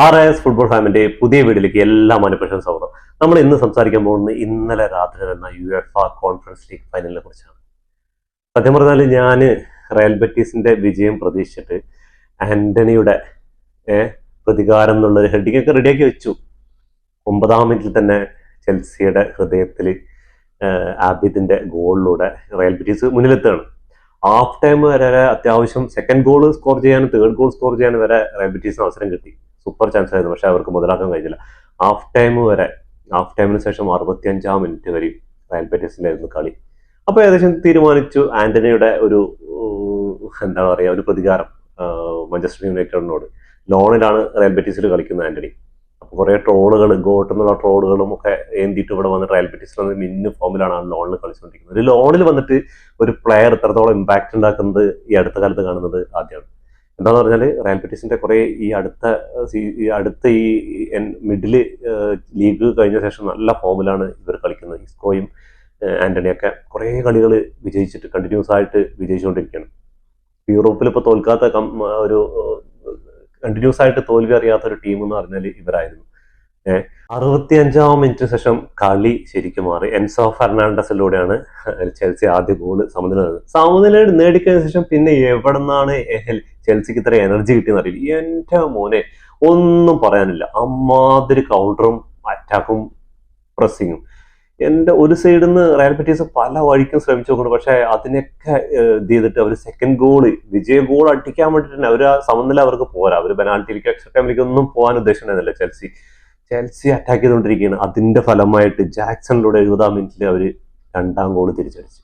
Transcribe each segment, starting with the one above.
R S football ഫാമിന്റെ പുതിയ വീഡിയോയിലേക്ക് എല്ലാ മനഃപക്ഷം സ്വാഗതം. നമ്മൾ ഇന്ന് സംസാരിക്കാൻ പോകുന്നത് ഇന്നലെ രാത്രി നടന്ന യു എഫ് കോൺഫറൻസ് ലീഗ് ഫൈനലിനെ കുറിച്ചാണ്. സത്യം പറഞ്ഞാൽ ഞാൻ റയൽ ബെറ്റീസിന്റെ വിജയം പ്രതീക്ഷിച്ചിട്ട് ആന്റണിയുടെ പ്രതികാരം എന്നുള്ളൊരു ഹെഡിങ് ഒക്കെ റെഡിയാക്കി വെച്ചു. ഒമ്പതാം മിനിറ്റിൽ തന്നെ ചെൽസിയുടെ ഹൃദയത്തിൽ ആബിദിന്റെ ഗോളിലൂടെ റയൽ ബെറ്റീസ് മുന്നിലെത്തുകയാണ്. ഹാഫ് ടൈം വരെ അത്യാവശ്യം സെക്കൻഡ് ഗോൾ സ്കോർ ചെയ്യാനും തേർഡ് ഗോൾ സ്കോർ ചെയ്യാനും വരെ റയൽ ബെറ്റീസിന് അവസരം കിട്ടി. സൂപ്പർ ചാൻസ് ആയിരുന്നു പക്ഷെ അവർക്ക് മുതലാക്കാൻ കഴിഞ്ഞില്ല. ഹാഫ് ടൈം വരെ ഹാഫ് ടൈമിന് ശേഷം അറുപത്തിയഞ്ചാം മിനിറ്റ് വരെ റയൽ ബെറ്റീസിലായിരുന്നു കളി. അപ്പോൾ ഏകദേശം തീരുമാനിച്ചു ആന്റണിയുടെ ഒരു എന്താ പറയാ ഒരു പ്രതികാരം മഞ്ചസ്റ്റർ യുണൈറ്റഡിനോട് ലോണിലാണ് റയൽ ബെറ്റീസിൽ കളിക്കുന്നത് ആന്റണി. അപ്പോൾ കുറേ ട്രോളുകൾ ഗോട്ട് എന്നുള്ള ട്രോളുകളും ഒക്കെ ഏന്തിയിട്ട് ഇവിടെ വന്ന് റയൽ ബെറ്റീസിൽ വന്ന് മിന്നു ഫോമിലാണ് ആ ലോണിൽ കളിച്ചുകൊണ്ടിരിക്കുന്നത്. ഒരു ലോണിൽ വന്നിട്ട് ഒരു പ്ലെയർ എത്രത്തോളം ഇമ്പാക്ട് ഉണ്ടാക്കുന്നത് ഈ അടുത്ത കാലത്ത് കാണുന്നത് ആദ്യമാണ്. എന്താന്ന് പറഞ്ഞാൽ റയൽ ബെറ്റീസിന്റെ കുറെ ഈ അടുത്ത ഈ അടുത്ത ഈ മിഡിൽ ലീഗ് കഴിഞ്ഞ ശേഷം നല്ല ഫോമിലാണ് ഇവർ കളിക്കുന്നത്. ഇസ്കോയും ആന്റണിയൊക്കെ കുറെ കളികൾ വിജയിച്ചിട്ട് കണ്ടിന്യൂസ് ആയിട്ട് വിജയിച്ചുകൊണ്ടിരിക്കുകയാണ്. യൂറോപ്പിൽ ഇപ്പോൾ തോൽക്കാത്ത ഒരു കണ്ടിന്യൂസ് ആയിട്ട് തോൽവി അറിയാത്ത ഒരു ടീം എന്ന് പറഞ്ഞാൽ ഇവരായിരുന്നു. ഏഹ് അറുപത്തി അഞ്ചാം മിനിറ്റിന് ശേഷം കളി ശരിക്കും മാറി. എൻസോ ഫെർണാണ്ടസിലൂടെയാണ് ചെൽസി ആദ്യ ഗോൾ സമനില സമനില നേടിക്കഴിഞ്ഞ ശേഷം പിന്നെ എവിടെ നിന്നാണ് ചെൽസിക്ക് ഇത്ര എനർജി കിട്ടിയെന്ന് അറിയില്ല. എന്റെ മോനെ ഒന്നും പറയാനില്ല. അമ്മാതിരി കൗണ്ടറും അറ്റാക്കും പ്രസ്സിങ്ങും എന്റെ ഒരു സൈഡിൽ നിന്ന് റയൽ പെറ്റീസ് പല വഴിക്കും ശ്രമിച്ചു നോക്കുന്നു പക്ഷെ അതിനൊക്കെ ഇത് ചെയ്തിട്ട് അവർ സെക്കൻഡ് ഗോൾ വിജയ ഗോൾ അടിക്കാൻ തന്നെ അവർ ആ സമനില അവർക്ക് പോരാ. അവർ പെനാൽറ്റിയിലേക്ക് എക്സ്ട്രാ ടൈമിലേക്ക് ഒന്നും പോകാൻ ഉദ്ദേശിക്കുന്നില്ല ചെൽസി. ചെൽസി അറ്റാക്ക് ചെയ്തുകൊണ്ടിരിക്കുകയാണ്. അതിന്റെ ഫലമായിട്ട് ജാക്സണിലൂടെ എഴുപതാം മിനിറ്റിൽ അവർ രണ്ടാം ഗോൾ തിരിച്ചടിച്ചു.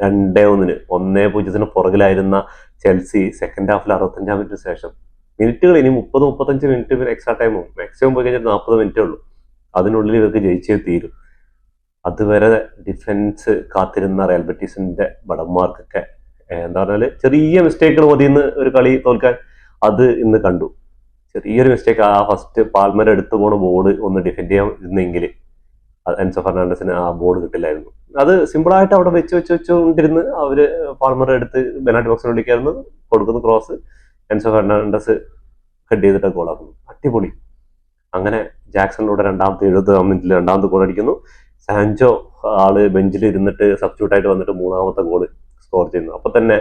രണ്ടേ ഒന്നിന്. ഒന്നേ പൂജ്യത്തിന് പുറകിലായിരുന്ന ചെൽസി സെക്കൻഡ് ഹാഫിൽ അറുപത്തഞ്ചാം മിനിറ്റിന് ശേഷം. മിനിറ്റുകൾ ഇനി മുപ്പത് മുപ്പത്തഞ്ച് മിനിറ്റ് വരെ എക്സ്ട്രാ ടൈം ടൈമും മാക്സിമം പോയി കഴിഞ്ഞാൽ നാൽപ്പത് മിനിറ്റേ ഉള്ളൂ. അതിനുള്ളിൽ ഇവർക്ക് ജയിച്ചേ തീരും. അതുവരെ ഡിഫൻസ് കാത്തിരുന്ന റയൽ ബെറ്റീസിന്റെ ഭടന്മാർക്കൊക്കെ എന്താ പറഞ്ഞാൽ ചെറിയ മിസ്റ്റേക്കുകൾ മതിയെന്ന് ഒരു കളി തോൽക്കാൻ അത് ഇന്ന് കണ്ടു. ചെറിയൊരു മിസ്റ്റേക്ക് ആ ഫസ്റ്റ് പാൽമര എടുത്തു പോണ ബോർഡ് ഒന്ന് ഡിഫെൻഡ് ചെയ്യാൻ ഇരുന്നെങ്കിൽ എൻസോ ഫെർണാണ്ടസിന് ആ ബോർഡ് കിട്ടില്ലായിരുന്നു. അത് സിമ്പിളായിട്ട് അവിടെ വെച്ച് വെച്ച് വെച്ചുകൊണ്ടിരുന്ന് അവർ പാൽമർ എടുത്ത് ബെനാറ്റ് ബോക്സിനുള്ളിലേക്കായിരുന്നു കൊടുക്കുന്ന ക്രോസ് എൻസോ ഫെർണാണ്ടസ് ഹെഡ് ചെയ്തിട്ട് ഗോളാക്കുന്നു അടിപൊളി. അങ്ങനെ ജാക്സണിലൂടെ രണ്ടാമത്തെ എഴുപതാം മിനിറ്റിൽ രണ്ടാമത്തെ ഗോൾ അടിക്കുന്നു. സാൻജോ ആൾ ബെഞ്ചിൽ ഇരുന്നിട്ട് സബ്സ്റ്റിറ്റ്യൂട്ട് ആയിട്ട് വന്നിട്ട് മൂന്നാമത്തെ ഗോൾ സ്കോർ ചെയ്യുന്നു. അപ്പൊ തന്നെ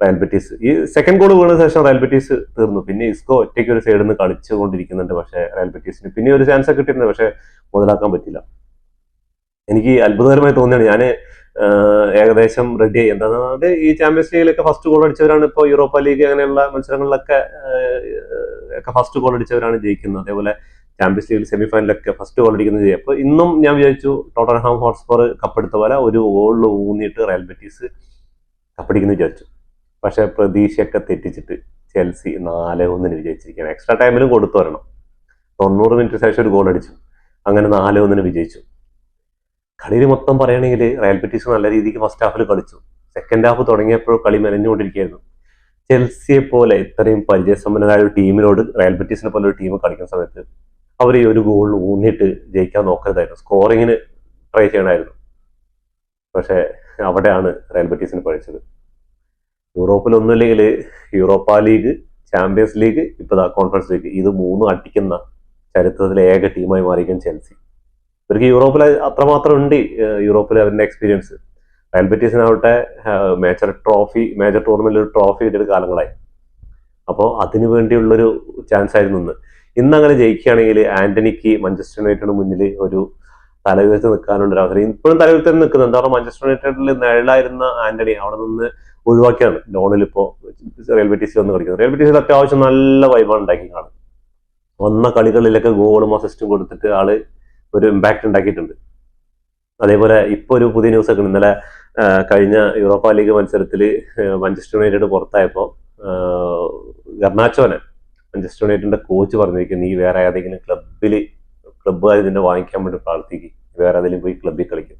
റയൽ ബെറ്റീസ് ഈ സെക്കൻഡ് ഗോൾ വീണ ശേഷം റയൽ ബെറ്റീസ് തീർന്നു. പിന്നെ ഇസ്കോ ഒറ്റയ്ക്ക് ഒരു സൈഡിൽ നിന്ന് കളിച്ചുകൊണ്ടിരിക്കുന്നുണ്ട്. പക്ഷേ റയൽ ബെറ്റീസിന് പിന്നെ ഒരു ചാൻസ് ഒക്കെ കിട്ടിയിട്ടുണ്ട്. പക്ഷേ മുതലാക്കാൻ പറ്റില്ല എനിക്ക് അത്ഭുതകരമായി തോന്നിയാണ്. ഞാൻ ഏകദേശം റെഡി ആയി. എന്താണെന്ന് ഈ ചാമ്പ്യൻസ് ലീഗിലൊക്കെ ഫസ്റ്റ് ഗോൾ അടിച്ചവരാണ് ഇപ്പോൾ യൂറോപ്പ ലീഗ് അങ്ങനെയുള്ള മത്സരങ്ങളിലൊക്കെ ഒക്കെ ഫസ്റ്റ് ഗോൾ അടിച്ചവരാണ് ജയിക്കുന്നത്. അതേപോലെ ചാമ്പ്യൻസ് ലീഗിൽ സെമി ഫൈനലൊക്കെ ഫസ്റ്റ് ഗോൾ അടിക്കുന്നത് ചെയ്യും. അപ്പോൾ ഇന്നും ഞാൻ വിചാരിച്ചു ടോട്ടൻഹാം ഹോട്ട്സ്പർ കപ്പെടുത്ത പോലെ ഒരു ഗോളിൽ ഊന്നിയിട്ട് റയൽ ബെറ്റീസ് കപ്പടിക്കുന്നു വിചാരിച്ചു. പക്ഷെ പ്രതീക്ഷയൊക്കെ തെറ്റിച്ചിട്ട് ചെൽസി നാല് ഒന്നിന് വിജയിച്ചിരിക്കുകയാണ്. എക്സ്ട്രാ ടൈമിലും കൊടുത്തു വരണം. തൊണ്ണൂറ് മിനിറ്റ് ശേഷം ഒരു ഗോൾ അടിച്ചു. അങ്ങനെ നാല് ഒന്നിന് വിജയിച്ചു. കളിയിൽ മൊത്തം പറയുകയാണെങ്കിൽ റയൽ ബെറ്റീസ് നല്ല രീതിക്ക് ഫസ്റ്റ് ഹാഫിൽ കളിച്ചു. സെക്കൻഡ് ഹാഫ് തുടങ്ങിയപ്പോൾ കളി മെനഞ്ഞുകൊണ്ടിരിക്കുകയായിരുന്നു. ചെൽസിയെ പോലെ ഇത്രയും പരിചയസമ്പന്നരായ ഒരു ടീമിനോട് റയൽ ബെറ്റീസിനെ പോലെ ഒരു ടീം കളിക്കുന്ന സമയത്ത് അവർ ഈ ഒരു ഗോൾ ഊന്നിയിട്ട് ജയിക്കാൻ നോക്കരുതായിരുന്നു. സ്കോറിങ്ങിന് ട്രൈ ചെയ്യണമായിരുന്നു. പക്ഷേ അവിടെയാണ് റയൽ ബെറ്റീസിന് പഴിച്ചത്. യൂറോപ്പിൽ ഒന്നുമില്ലെങ്കിൽ യൂറോപ്പ ലീഗ് ചാമ്പ്യൻസ് ലീഗ് ഇപ്പോൾ കോൺഫറൻസ് ലീഗ് ഇത് മൂന്നും അടിക്കുന്ന ചരിത്രത്തിലെ ഏക ടീമായി മാറിയിരിക്കും ചെൽസി. ഇവർക്ക് യൂറോപ്പിൽ അത്രമാത്രം ഉണ്ട് യൂറോപ്പിൽ അവരുടെ എക്സ്പീരിയൻസ് റയൽ ബെറ്റീസിനാവട്ടെ മേജർ ട്രോഫി മേജർ ടൂർണമെന്റിൽ ഒരു ട്രോഫി കിട്ടിയ കാലങ്ങളായി. അപ്പോൾ അതിനു വേണ്ടിയുള്ളൊരു ചാൻസ് ആയിരുന്നു ഇന്ന്. ഇന്ന് അങ്ങനെ ജയിക്കുകയാണെങ്കിൽ ആന്റണിക്ക് മഞ്ചസ്റ്റർ യുണൈറ്റഡ് മുന്നിൽ ഒരു തലയുയർത്തി നിൽക്കാനുള്ള ഒരു അവസരം. ഇപ്പോഴും തലയുയർത്തി നിൽക്കുന്നത് എന്താ പറയുക മാഞ്ചസ്റ്റർ യുണൈറ്റഡിൽ നിഴലായിരുന്ന ആന്റണി അവിടെ നിന്ന് ഒഴിവാക്കിയാണ്. ലോണിൽ ഇപ്പോൾ റയൽ ബെറ്റീസിൽ വന്ന് കളിക്കുന്നത്. റയൽ ബെറ്റീസിൽ അത്യാവശ്യം നല്ല വൈബാണ് ഉണ്ടാക്കി കാണും വന്ന കളികളിലൊക്കെ ഗോളും അസിസ്റ്റും കൊടുത്തിട്ട് ആൾ ഒരു ഇമ്പാക്ട് ഉണ്ടാക്കിയിട്ടുണ്ട്. അതേപോലെ ഇപ്പൊ ഒരു പുതിയ ന്യൂസ് ഒക്കെ ഇന്നലെ കഴിഞ്ഞ യൂറോപ്പ ലീഗ് മത്സരത്തിൽ മാഞ്ചസ്റ്റർ യുണൈറ്റഡ് പുറത്തായപ്പോൾ ഗർണാച്ചോനെ മാഞ്ചസ്റ്റർ യുണൈറ്റഡിന്റെ കോച്ച് പറഞ്ഞിരിക്കുന്നു. നീ വേറെ ഏതെങ്കിലും ക്ലബിൽ ക്ലബ്ബുകാർ ഇതിനെ വാങ്ങിക്കാൻ വേണ്ടി പ്രാർത്ഥിക്കും. വേറെ ഏതെങ്കിലും പോയി ക്ലബ്ബിൽ കളിക്കും.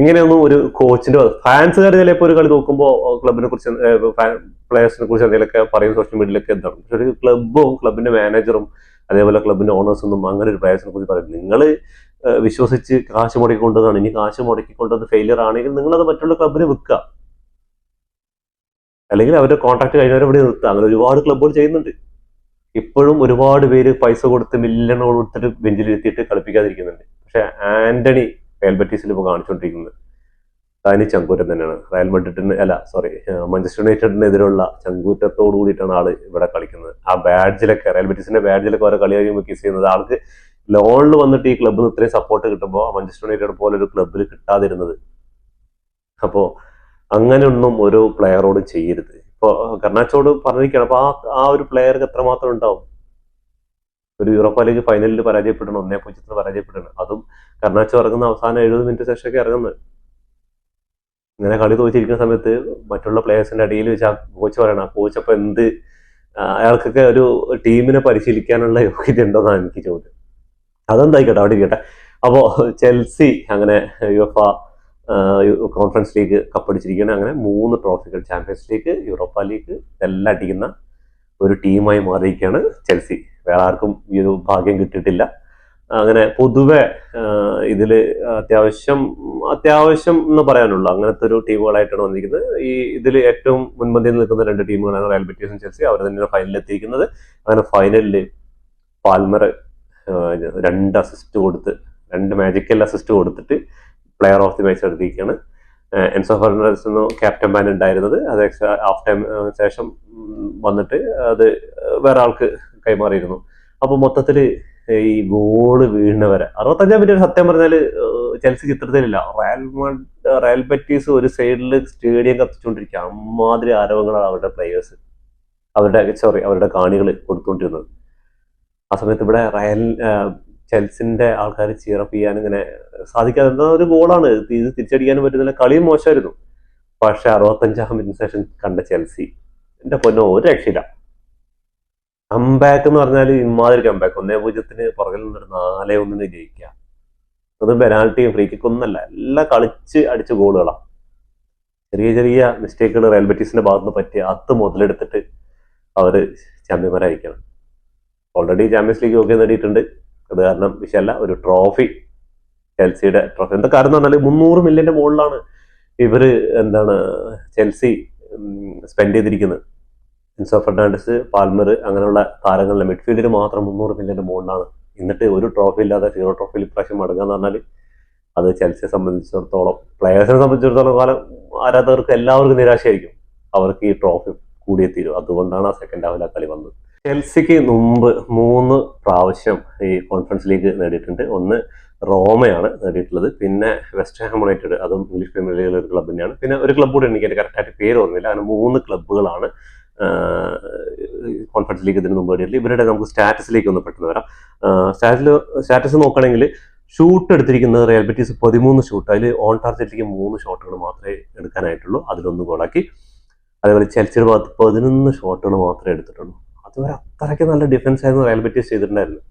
ഇങ്ങനെയൊന്നും ഒരു കോച്ചിന്റെ ഫാൻസുകാർ ചിലപ്പോൾ ഒരു കളി നോക്കുമ്പോൾ ക്ലബിനെ കുറിച്ച് പ്ലേയേഴ്സിനെ കുറിച്ച് എന്തെങ്കിലുമൊക്കെ പറയും സോഷ്യൽ മീഡിയയിലൊക്കെ എന്താണ്. പക്ഷെ ഒരു ക്ലബ്ബും ക്ലബിന്റെ മാനേജറും അതേപോലെ ക്ലബിന്റെ ഓണേഴ്സൊന്നും അങ്ങനെ ഒരു പ്ലേയേഴ്സിനെ കുറിച്ച് പറയും നിങ്ങൾ വിശ്വസിച്ച് കാശ് മുടക്കിക്കൊണ്ടതാണ്. ഇനി കാശ് മുടക്കിക്കൊണ്ടത് ഫെയിലിയർ ആണെങ്കിൽ നിങ്ങളത് മറ്റുള്ള ക്ലബിന് വിൽക്കുക. അല്ലെങ്കിൽ അവരുടെ കോൺട്രാക്ട് കഴിഞ്ഞവരെ ഇവിടെ നിർത്തുക. അങ്ങനെ ഒരുപാട് ക്ലബ്ബുകൾ ചെയ്യുന്നുണ്ട്. ഇപ്പോഴും ഒരുപാട് പേര് പൈസ കൊടുത്ത് മില്യൺ കൊടുത്തിട്ട് ബെഞ്ചിലിരുത്തിയിട്ട് കളിപ്പിക്കാതിരിക്കുന്നുണ്ട്. പക്ഷെ ആന്റണി റയൽ ബറ്റീസിൽ ഇപ്പോൾ കാണിച്ചുകൊണ്ടിരിക്കുന്നത്. തനി ചങ്കൂറ്റം തന്നെയാണ്. റയൽ മഡ്രിഡിന് അല്ല സോറി മഞ്ചസ്റ്റർ യുണൈറ്റഡിനെതിരുള്ള ചങ്കൂറ്റത്തോട് കൂടിയിട്ടാണ് ആൾ ഇവിടെ കളിക്കുന്നത്. ആ ബാഡ്ജിലൊക്കെ റയൽ ബറ്റീസിന്റെ ബാഡ്ജിലൊക്കെ ഓരോ കളി കഴിയുമ്പോൾ കിസ് ചെയ്യുന്നത്. ആൾക്ക് ലോണിൽ വന്നിട്ട് ഈ ക്ലബ്ബിന് ഇത്രയും സപ്പോർട്ട് കിട്ടുമ്പോൾ മഞ്ചസ്റ്റർ യുണൈറ്റഡ് പോലെ ഒരു ക്ലബ്ബിൽ കിട്ടാതിരുന്നത്. അപ്പോൾ അങ്ങനെയൊന്നും ഒരു പ്ലെയറോട് ചെയ്യരുത്. കർണാച്ചോട് പറഞ്ഞിരിക്കുകയാണ്. അപ്പോൾ ആ ആ ഒരു പ്ലെയർക്ക് എത്രമാത്രം ഉണ്ടാവും? ഒരു യൂറോപ്പ ലീഗ് ഫൈനലിൽ പരാജയപ്പെടണം ഒന്നേ പൂജ്യത്തിന് പരാജയപ്പെടണം അതും കർണാച്ചോ ഇറങ്ങുന്ന അവസാനം എഴുപത് മിനിറ്റ് ശേഷമൊക്കെ ഇറങ്ങുന്നത് ഇങ്ങനെ കളി തോച്ചിരിക്കുന്ന സമയത്ത് മറ്റുള്ള പ്ലേയേഴ്സിന്റെ അടിയിൽ വെച്ച് ആ കോച്ച് പറയണം ആ കോച്ച് അപ്പൊ എന്ത് അയാൾക്കൊക്കെ ഒരു ടീമിനെ പരിശീലിക്കാനുള്ള യോഗ്യത ഉണ്ടോന്നാണ് എനിക്ക് ചോദ്യം. അതെന്തായിക്കോട്ടെ അവിടെ ഇരിക്കട്ടെ. അപ്പോ ചെൽസി അങ്ങനെ യുഎഫ കോൺഫറൻസ് ലീഗ് കപ്പടിച്ചിരിക്കുകയാണ് അങ്ങനെ മൂന്ന് ട്രോഫികൾ ചാമ്പ്യൻസ് ലീഗ് യൂറോപ്പ ലീഗ് എല്ലാം അടിക്കുന്ന ഒരു ടീമായി മാറിയിരിക്കുകയാണ് ചെൽസി. വേറെ ആർക്കും ഈ ഒരു ഭാഗ്യം കിട്ടിയിട്ടില്ല. അങ്ങനെ പൊതുവെ ഇതിൽ അത്യാവശ്യം അത്യാവശ്യം എന്ന് പറയാനുള്ളൂ. അങ്ങനത്തെ ഒരു ടീമുകളായിട്ടാണ് വന്നിരിക്കുന്നത്. ഈ ഇതിൽ ഏറ്റവും മുൻപന്തിയിൽ നിൽക്കുന്ന രണ്ട് ടീമുകളാണ് റയൽ ബെറ്റീസും ചെൽസി. അവർ തന്നെയാണ് ഫൈനലിൽ എത്തിയിരിക്കുന്നത്. അങ്ങനെ ഫൈനലിൽ പാൽമർ രണ്ട് അസിസ്റ്റ് കൊടുത്ത് രണ്ട് മാജിക്കൽ അസിസ്റ്റ് കൊടുത്തിട്ട് പ്ലെയർ ഓഫ് ദി മാച്ച് എടുത്തിരിക്കുകയാണ് എൻസോ ഫെർണാണ്ടസ് എന്ന ക്യാപ്റ്റൻ ബാൻ ഉണ്ടായിരുന്നത്. അത് ഹാഫ് ടൈം ശേഷം വന്നിട്ട് അത് വേറെ ആൾക്ക് കൈമാറിയിരുന്നു. അപ്പൊ മൊത്തത്തിൽ ഈ ഗോൾ വീഴുന്നവരെ അറുപത്തഞ്ചാം മിനിറ്റ് സത്യം പറഞ്ഞാൽ ഏഹ് ചെൽസി ചിത്രത്തിലില്ല. റയൽ റയൽ ബെറ്റീസ് ഒരു സൈഡിൽ സ്റ്റേഡിയം കത്തിച്ചുകൊണ്ടിരിക്കുക അമ്മാതിരി ആരവങ്ങളാണ് അവരുടെ പ്ലേയേഴ്സ് അവരുടെ സോറി അവരുടെ കാണികൾ കൊടുത്തുകൊണ്ടിരുന്നത് ആ സമയത്ത് ഇവിടെ റയൽ ചെൽസിന്റെ ആൾക്കാർ ചീറപ്പ് ചെയ്യാൻ ഇങ്ങനെ സാധിക്കാതെ എന്താ ഒരു ഗോളാണ് ഇത് തിരിച്ചടിക്കാനും പറ്റുന്നില്ല. കളിയും മോശമായിരുന്നു. പക്ഷെ അറുപത്തഞ്ചാം മിനിറ്റ് ശേഷം കണ്ട ചെൽസി എന്റെ പൊന്നോ ഒരു രക്ഷയില്ല. കംബാക്ക് എന്ന് പറഞ്ഞാൽ ഇമാതിരി കംബാക്ക് ഒന്നേ പൂജ്യത്തിന് പുറകിൽ നിന്നൊരു നാലേ ഒന്നിന് ജയിക്കുക. അത് പെനാൾട്ടി ഫ്രീ കിക്ക് ഒന്നല്ല എല്ലാം കളിച്ച് അടിച്ച ഗോളുകളാണ് ചെറിയ ചെറിയ മിസ്റ്റേക്കുകൾ റയൽ ബെറ്റീസിന്റെ ഭാഗത്ത് നിന്ന് പറ്റി അത് മുതലെടുത്തിട്ട് അവർ ചാമ്പ്യന്മാരായിരിക്കണം ഓൾറെഡി ചാമ്പ്യൻസ് ലീഗ് ഒക്കെ നേടിയിട്ടുണ്ട്. അത് കാരണം വിഷയമല്ല ഒരു ട്രോഫി ചെൽസിയുടെ ട്രോഫി എന്താ കാരണം എന്ന് പറഞ്ഞാൽ മുന്നൂറ് മില്യന്റെ മുകളിലാണ് ഇവർ എന്താണ് ചെൽസി സ്പെൻഡ് ചെയ്തിരിക്കുന്നത്. ഇൻസോ ഫെർണാണ്ടസ് പാൽമർ അങ്ങനെയുള്ള താരങ്ങളുടെ മിഡ്ഫീൽഡിൽ മാത്രം മുന്നൂറ് മില്യന്റെ മുകളിലാണ്. എന്നിട്ട് ഒരു ട്രോഫി ഇല്ലാതെ സീറോ ട്രോഫിയിൽ ഇപ്രാവശ്യം മടങ്ങുക എന്ന് പറഞ്ഞാൽ അത് ചെൽസിയെ സംബന്ധിച്ചിടത്തോളം പ്ലെയേഴ്സിനെ സംബന്ധിച്ചിടത്തോളം കാലം ആരാധകർക്ക് എല്ലാവർക്കും നിരാശയായിരിക്കും. അവർക്ക് ഈ ട്രോഫി കൂടിയേ തീരും. അതുകൊണ്ടാണ് ആ സെക്കൻഡ് ഹാഫിൽ ആ കളി വന്നത്. ചെൽസിക്ക് മുമ്പ് മൂന്ന് പ്രാവശ്യം ഈ കോൺഫറൻസ് ലീഗ് നേടിയിട്ടുണ്ട്. ഒന്ന് റോമയാണ് നേടിയിട്ടുള്ളത്. പിന്നെ വെസ്റ്റ് ഹാം യുണൈറ്റഡ് അതും ഇംഗ്ലീഷ് പ്രീമിയർ ലീഗിലെ ഒരു ക്ലബ് തന്നെയാണ്. പിന്നെ ഒരു ക്ലബ് കൂടെ എനിക്ക് എന്റെ കറക്റ്റായിട്ട് പേര് ഓർമ്മയില്ല. അങ്ങനെ മൂന്ന് ക്ലബ്ബുകളാണ് കോൺഫറൻസ് ലീഗ് ഇതിന് മുമ്പ് നേടിയിട്ടുള്ളത്. ഇവരുടെ നമുക്ക് സ്റ്റാറ്റസിലേക്ക് ഒന്ന് പെട്ടെന്ന് വരാം. സ്റ്റാറ്റസിൽ സ്റ്റാറ്റസ് നോക്കുകയാണെങ്കിൽ ഷൂട്ട് എടുത്തിരിക്കുന്നത് റയൽ ബെറ്റീസ് പതിമൂന്ന് ഷൂട്ട് അതിൽ ഓൺ ടാർജറ്റിലേക്ക് മൂന്ന് ഷോട്ടുകൾ മാത്രമേ എടുക്കാനായിട്ടുള്ളൂ. അതിലൊന്ന് ഗോളാക്കി അതേപോലെ ചെൽസിയുടെ ഭാഗത്ത് പതിനൊന്ന് ഷോട്ടുകൾ മാത്രമേ എടുത്തിട്ടുള്ളൂ. അതുവരെ അത്രയ്ക്ക് നല്ല ഡിഫൻസ് ആയിരുന്നു. റയൽ ബെറ്റീസ് ചെയ്തിട്ടുണ്ടായിരുന്നു.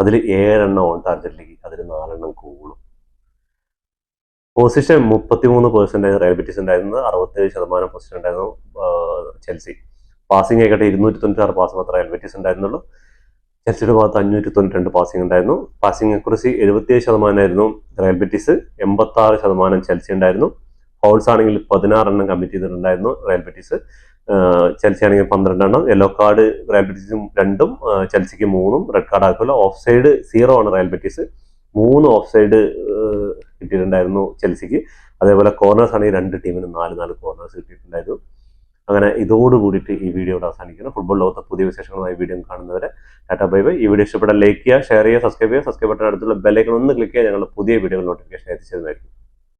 അതിൽ ഏഴെണ്ണം ഓൺ ടാർഗറ്റിലേക്ക് അതിൽ നാലെണ്ണം കൂളും പൊസിഷൻ മുപ്പത്തിമൂന്ന് ആയിരുന്നു റയൽ ബെറ്റീസ് ഉണ്ടായിരുന്നത്. അറുപത്തേഴ് ശതമാനം പൊസിഷൻ ഉണ്ടായിരുന്നു ചെൽസി പാസിംഗ് ആയിക്കട്ടെ ഇരുന്നൂറ്റി തൊണ്ണൂറ്റി ആറ് പാസ് മാത്രമേ റയൽ ബെറ്റീസ് ഉണ്ടായിരുന്നുള്ളൂ. ചെൽസിയുടെ ഭാഗത്ത് അഞ്ഞൂറ്റി തൊണ്ണൂറ്റി രണ്ട് പാസിംഗ് ഉണ്ടായിരുന്നു. പാസിംഗ് അക്യുറസി എഴുപത്തിയേഴ് ശതമാനമായിരുന്നു റയൽ ബെറ്റീസ് എൺപത്തി ആറ് ശതമാനം ചെൽസി ഉണ്ടായിരുന്നു. ഫൗൾസ് ആണെങ്കിൽ പതിനാറെണ്ണം കമ്മിറ്റ് ചെയ്തിട്ടുണ്ടായിരുന്നു റയൽ ബെറ്റീസ് ആഹ് ചെൽസി ആണെങ്കിൽ പന്ത്രണ്ടെണ്ണം യെല്ലോ കാർഡ് റയൽ ബെറ്റീസും രണ്ടും ചെൽസിക്ക് മൂന്നും റെഡ് കാർഡ് ആക്കുമല്ലോ ഓഫ് സൈഡ് സീറോ ആണ് റയൽ ബെറ്റീസ് മൂന്ന് ഓഫ് സൈഡ് കിട്ടിയിട്ടുണ്ടായിരുന്നു ചെൽസിക്ക്. അതേപോലെ കോർണേഴ്സ് ആണെങ്കിൽ രണ്ട് ടീമിനും നാല് നാല് കോർണേഴ്സ് കിട്ടിയിട്ടുണ്ടായിരുന്നു. അങ്ങനെ ഇതോട് കൂടിയിട്ട് ഈ വീഡിയോ ഇവിടെ അവസാനിക്കുന്നു. ഫുട്ബോൾ ലോകത്തെ പുതിയ വിശേഷങ്ങളുമായി വീഡിയോ കാണുന്നവരെ ടാറ്റാ ബൈ ബൈ. ഈ വീഡിയോ ഇഷ്ടപ്പെട്ട ലൈക്ക് ചെയ്യുക ഷെയർ ചെയ്യുക സബ്സ്ക്രൈബ് ചെയ്യുക സബ്സ്ക്രൈബ് ബട്ടൺ അടുത്തുള്ള ബെല്ലൈക്കൺ ഒന്ന് ക്ലിക്ക് ചെയ്യുക ഞങ്ങളുടെ പുതിയ വീഡിയോ നോട്ടിഫിക്കേഷൻ എത്തിച്ചതായിരിക്കും